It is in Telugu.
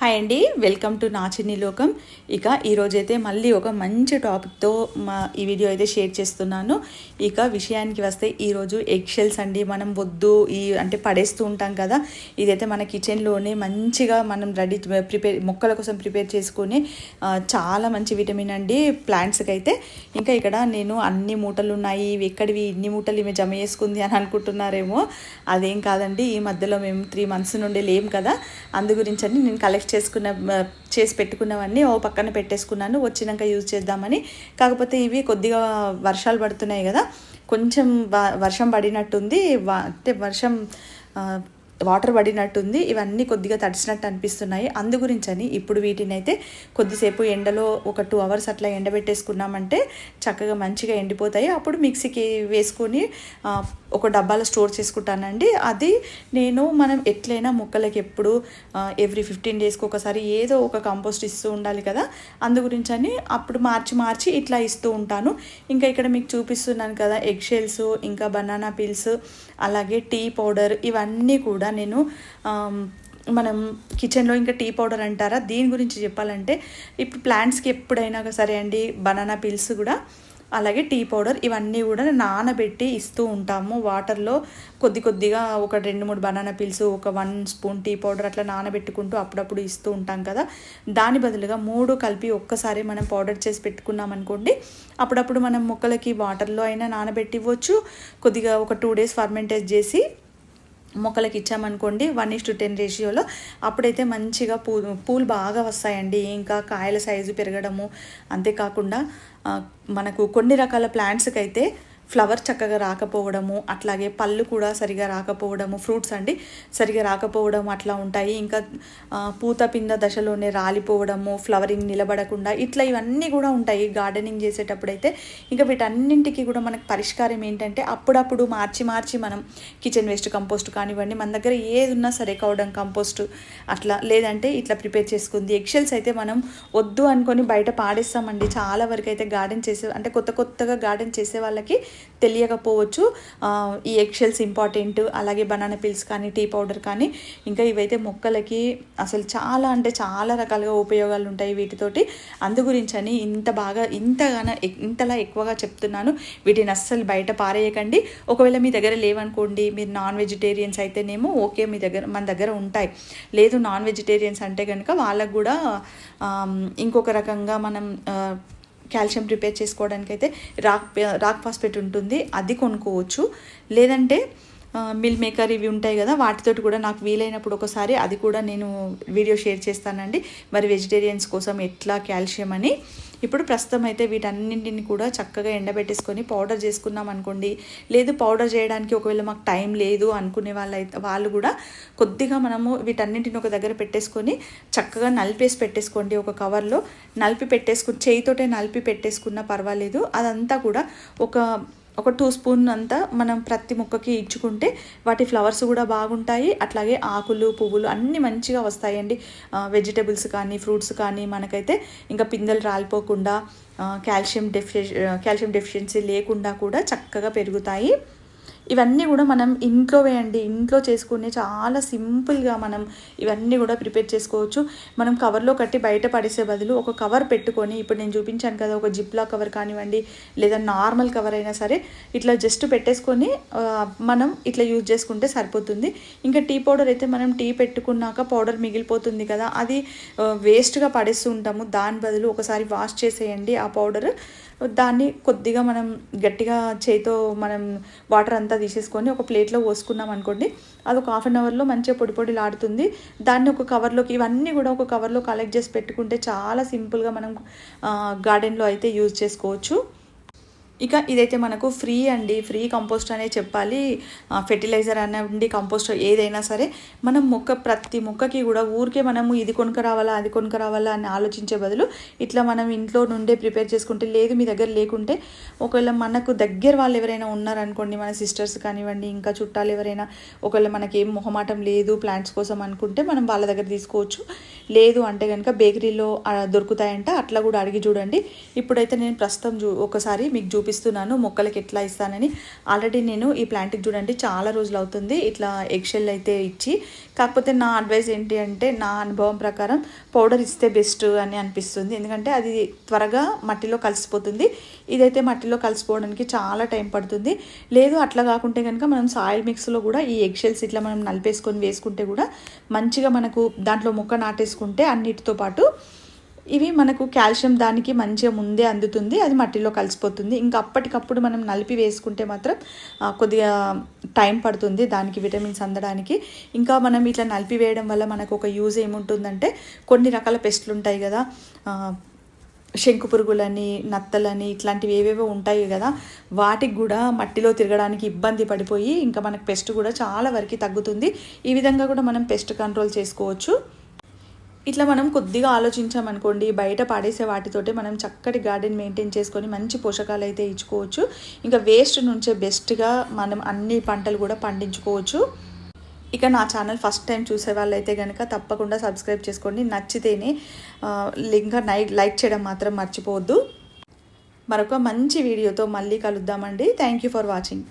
హాయ్ అండి వెల్కమ్ టు నా చిన్ని లోకం. ఇక ఈరోజైతే మళ్ళీ ఒక మంచి టాపిక్తో మా ఈ వీడియో అయితే షేర్ చేస్తున్నాను. ఇక విషయానికి వస్తే ఈరోజు ఎగ్షెల్స్ అండి మనం వద్దు ఈ అంటే పడేస్తూ ఉంటాం కదా. ఇదైతే మన కిచెన్లోనే మంచిగా మనం రెడీ ప్రిపేర్ మొక్కల కోసం ప్రిపేర్ చేసుకుని చాలా మంచి విటమిన్ అండి ప్లాంట్స్కి అయితే ఇంకా ఇక్కడ నేను అన్ని మూటలు ఉన్నాయి ఎక్కడివి ఇన్ని మూటలు ఈమె జమ చేసుకుంది అని అనుకుంటున్నారేమో. అదేం కాదండి ఈ మధ్యలో మేము త్రీ మంత్స్ నుండి లేం కదా. అందు గురించి అని నేను కలెక్ట్ చేసుకున్న చేసి పెట్టుకున్నవన్నీ ఓ పక్కన పెట్టేసుకున్నాను. వచ్చినాక యూజ్ చేద్దామని. కాకపోతే ఇవి కొద్దిగా వర్షాలు పడుతున్నాయి కదా. కొంచెం వ- వర్షం పడినట్టుంది. అంటే వర్షం వాటర్ పడినట్టుంది ఇవన్నీ కొద్దిగా తడిచినట్టు అనిపిస్తున్నాయి. అందు గురించని ఇప్పుడు వీటిని అయితే కొద్దిసేపు ఎండలో ఒక టూ అవర్స్ అట్లా ఎండబెట్టేసుకున్నామంటే చక్కగా మంచిగా ఎండిపోతాయి. అప్పుడు మిక్సీకి వేసుకొని ఒక డబ్బాలో స్టోర్ చేసుకుంటానండి. అది నేను మనం ఎట్లయినా మొక్కలకి ఎప్పుడు ఎవ్రీ ఫిఫ్టీన్ డేస్కి ఒకసారి ఏదో ఒక కంపోస్ట్ ఇస్తూ ఉండాలి కదా. అందు గురించని అప్పుడు మార్చి మార్చి ఇట్లా ఇస్తూ ఉంటాను. ఇంకా ఇక్కడ మీకు చూపిస్తున్నాను కదా ఎగ్ షెల్స్ ఇంకా బనానా పిల్స్ అలాగే టీ పౌడర్ ఇవన్నీ కూడా నేను మనం కిచెన్లో ఇంకా టీ పౌడర్ అంటారా? దీని గురించి చెప్పాలంటే ఇప్పుడు ప్లాంట్స్కి ఎప్పుడైనా సరే అండి బనానా పిల్స్ కూడా అలాగే టీ పౌడర్ ఇవన్నీ కూడా నానబెట్టి ఇస్తూ ఉంటాము. వాటర్లో కొద్ది కొద్దిగా ఒక రెండు మూడు బనానా పిల్స్ ఒక వన్ స్పూన్ టీ పౌడర్ అట్లా నానబెట్టుకుంటూ అప్పుడప్పుడు ఇస్తూ ఉంటాం కదా. దాని బదులుగా మూడు కలిపి ఒక్కసారి మనం పౌడర్ చేసి పెట్టుకున్నాం అనుకోండి అప్పుడప్పుడు మనం మొక్కలకి వాటర్లో అయినా నానబెట్టి ఇవ్వచ్చు కొద్దిగా ఒక టూ డేస్ ఫర్మెంటేజ్ చేసి మొక్కలకి ఇచ్చామనుకోండి వన్ ఇస్ టు టెన్ రేషియోలో అప్పుడైతే మంచిగా పూ పూలు బాగా వస్తాయండి. ఇంకా కాయల సైజు పెరగడము అంతేకాకుండా మనకు కొన్ని రకాల ప్లాంట్స్కి అయితే ఫ్లవర్ చక్కగా రాకపోవడము అట్లాగే పళ్ళు కూడా సరిగా రాకపోవడము ఫ్రూట్స్ అండి సరిగా రాకపోవడం అట్లా ఉంటాయి. ఇంకా పూత పింద దశలోనే రాలిపోవడము ఫ్లవరింగ్ నిలబడకుండా ఇట్లా ఇవన్నీ కూడా ఉంటాయి గార్డెనింగ్ చేసేటప్పుడైతే. ఇంకా వీటన్నింటికి కూడా మనకు పరిష్కారం ఏంటంటే అప్పుడప్పుడు మార్చి మార్చి మనం కిచెన్ వేస్ట్ కంపోస్ట్ కానివ్వండి మన దగ్గర ఏది ఉన్నా సరే కౌడం కంపోస్ట్ అట్లా లేదంటే ఇట్లా ప్రిపేర్ చేసుకుంది. ఎగ్షెల్స్ అయితే మనం వద్దు అనుకొని బయట పాడేస్తామండి. చాలా వరకు అయితే గార్డెన్ చేసే అంటే కొత్త కొత్తగా గార్డెన్ చేసే వాళ్ళకి తెలియకపోవచ్చు. ఈ ఎగ్షెల్స్ ఇంపార్టెంట్ అలాగే బనానా పిల్స్ కానీ టీ పౌడర్ కానీ ఇంకా ఇవైతే మొక్కలకి అసలు చాలా అంటే చాలా రకాలుగా ఉపయోగాలు ఉంటాయి వీటితోటి. అందు గురించని ఇంత బాగా ఇంతగానో ఎక్- ఇంతలా ఎక్కువగా చెప్తున్నాను. వీటిని అస్సలు బయట పారేయకండి. ఒకవేళ మీ దగ్గర లేవనుకోండి మీరు నాన్ వెజిటేరియన్స్ అయితేనేమో ఓకే మీ దగ్గర మన దగ్గర ఉంటాయి. లేదు నాన్ వెజిటేరియన్స్ అంటే కనుక వాళ్ళకు కూడా ఇంకొక రకంగా మనం కాల్షియం ప్రిపేర్ చేసుకోవడానికి అయితే రాక్ రాక్ ఫాస్ఫేట్ ఉంటుంది అది కొనుక్కోవచ్చు. లేదంటే మిల్ మేకర్ ఇవి ఉంటాయి కదా వాటితోటి కూడా నాకు వీలైనప్పుడు ఒకసారి అది కూడా నేను వీడియో షేర్ చేస్తానండి. మరి వెజిటేరియన్స్ కోసం ఎట్లా కాల్షియం అని. ఇప్పుడు ప్రస్తుతం అయితే వీటన్నింటిని కూడా చక్కగా ఎండబెట్టేసుకొని పౌడర్ చేసుకున్నాం అనుకోండి. లేదు పౌడర్ చేయడానికి ఒకవేళ మాకు టైం లేదు అనుకునే వాళ్ళైతే వాళ్ళు కూడా కొద్దిగా మనము వీటన్నింటిని ఒక దగ్గర పెట్టేసుకొని చక్కగా నలిపేసి పెట్టేసుకోండి ఒక కవర్లో. నలిపి పెట్టేసుకు చేయితోటే నలిపి పెట్టేసుకున్నా పర్వాలేదు. అదంతా కూడా ఒక ఒక టూ స్పూన్ అంతా మనం ప్రతి మొక్కకి ఇచ్చుకుంటే వాటి ఫ్లవర్స్ కూడా బాగుంటాయి. అట్లాగే ఆకులు పువ్వులు అన్నీ మంచిగా వస్తాయండి. వెజిటేబుల్స్ కానీ ఫ్రూట్స్ కానీ మనకైతే ఇంకా పిందెలు రాలిపోకుండా కాల్షియం డెఫి కాల్షియం డెఫిషియన్సీ లేకుండా కూడా చక్కగా పెరుగుతాయి. ఇవన్నీ కూడా మనం ఇంట్లో వేయండి. ఇంట్లో చేసుకునే చాలా సింపుల్గా మనం ఇవన్నీ కూడా ప్రిపేర్ చేసుకోవచ్చు. మనం కవర్లో కట్టి బయట పడేసే బదులు ఒక కవర్ పెట్టుకొని ఇప్పుడు నేను చూపించాను కదా ఒక జిప్లా కవర్ కానివ్వండి లేదా నార్మల్ కవర్ అయినా సరే ఇట్లా జస్ట్ పెట్టేసుకొని మనం ఇట్లా యూజ్ చేసుకుంటే సరిపోతుంది. ఇంకా టీ పౌడర్ అయితే మనం టీ పెట్టుకున్నాక పౌడర్ మిగిలిపోతుంది కదా అది వేస్ట్గా పడేస్తూ ఉంటాము. దాని బదులు ఒకసారి వాష్ చేసేయండి ఆ పౌడర్ దాన్ని కొద్దిగా మనం గట్టిగా చేతితో మనం వాటర్ అంతా తీసేసుకొని ఒక ప్లేట్లో పోసుకున్నాం అనుకోండి అది ఒక హాఫ్ అన్ అవర్లో మంచిగా పొడి పొడిలాడుతుంది. దాన్ని ఒక కవర్లోకి ఇవన్నీ కూడా ఒక కవర్లో కలెక్ట్ చేసి పెట్టుకుంటే చాలా సింపుల్గా మనం గార్డెన్లో అయితే యూజ్ చేసుకోవచ్చు. ఇక ఇదైతే మనకు ఫ్రీ అండి ఫ్రీ కంపోస్ట్ అనే చెప్పాలి. ఫెర్టిలైజర్ అనండి కంపోస్ట్ ఏదైనా సరే మనం మొక్క ప్రతి మొక్కకి కూడా ఊరికే మనము ఇది కొనుక రావాలా అది కొనుక రావాలా అని ఆలోచించే బదులు ఇట్లా మనం ఇంట్లో నుండే ప్రిపేర్ చేసుకుంటే లేదు మీ దగ్గర లేకుంటే ఒకవేళ మనకు దగ్గర వాళ్ళు ఎవరైనా ఉన్నారనుకోండి మన సిస్టర్స్ కానివ్వండి ఇంకా చుట్టాలు ఎవరైనా ఒకవేళ మనకి ఏం మొహమాటం లేదు ప్లాంట్స్ కోసం అనుకుంటే మనం వాళ్ళ దగ్గర తీసుకోవచ్చు. లేదు అంటే కనుక బేకరీలో దొరుకుతాయంట అట్లా కూడా అడిగి చూడండి. ఇప్పుడైతే నేను ప్రస్తుతం చూ ఒకసారి మీకు చూపి చూపిస్తున్నాను మొక్కలకి ఎట్లా ఇస్తానని. ఆల్రెడీ నేను ఈ ప్లాంట్కి చూడండి చాలా రోజులు అవుతుంది. ఇట్లా ఎగ్షెల్ అయితే ఇచ్చి కాకపోతే నా అడ్వైస్ ఏంటి అంటే నా అనుభవం ప్రకారం పౌడర్ ఇస్తే బెస్ట్ అని అనిపిస్తుంది. ఎందుకంటే అది త్వరగా మట్టిలో కలిసిపోతుంది. ఇదైతే మట్టిలో కలిసిపోవడానికి చాలా టైం పడుతుంది. లేదు అట్లా కాకుంటే కనుక మనం సాయిల్ మిక్స్లో కూడా ఈ ఎగ్షెల్స్ ఇట్లా మనం నలిపేసుకొని వేసుకుంటే కూడా మంచిగా మనకు దాంట్లో మొక్క నాటేసుకుంటే అన్నిటితో పాటు ఇవి మనకు కాల్షియం దానికి మంచిగా ముందే అందుతుంది అది మట్టిలో కలిసిపోతుంది. ఇంకా అప్పటికప్పుడు మనం నలిపి వేసుకుంటే మాత్రం కొద్దిగా టైం పడుతుంది దానికి విటమిన్స్ అందడానికి. ఇంకా మనం ఇట్లా నలిపి వేయడం వల్ల మనకు ఒక యూజ్ ఏముంటుందంటే కొన్ని రకాల పెస్ట్లు ఉంటాయి కదా శంకు పురుగులని నత్తలని ఇట్లాంటివి ఏవేవో ఉంటాయి కదా వాటికి కూడా మట్టిలో తిరగడానికి ఇబ్బంది పడిపోయి ఇంకా మనకు పెస్ట్ కూడా చాలా వరకు తగ్గుతుంది. ఈ విధంగా కూడా మనం పెస్ట్ కంట్రోల్ చేసుకోవచ్చు. ఇట్లా మనం కొద్దిగా ఆలోచించామనుకోండి బయట పాడేసే వాటితోటే మనం చక్కటి గార్డెన్ మెయింటైన్ చేసుకొని మంచి పోషకాలు అయితే ఇచ్చుకోవచ్చు. ఇంకా వేస్ట్ నుంచే బెస్ట్గా మనం అన్ని పంటలు కూడా పండించుకోవచ్చు. ఇక నా ఛానల్ ఫస్ట్ టైం చూసే వాళ్ళైతే కనుక తప్పకుండా సబ్స్క్రైబ్ చేసుకోండి. నచ్చితేనే ఇంకా నైట్ లైక్ చేయడం మాత్రం మర్చిపోవద్దు. మరొక మంచి వీడియోతో మళ్ళీ కలుద్దామండి. Thank you for watching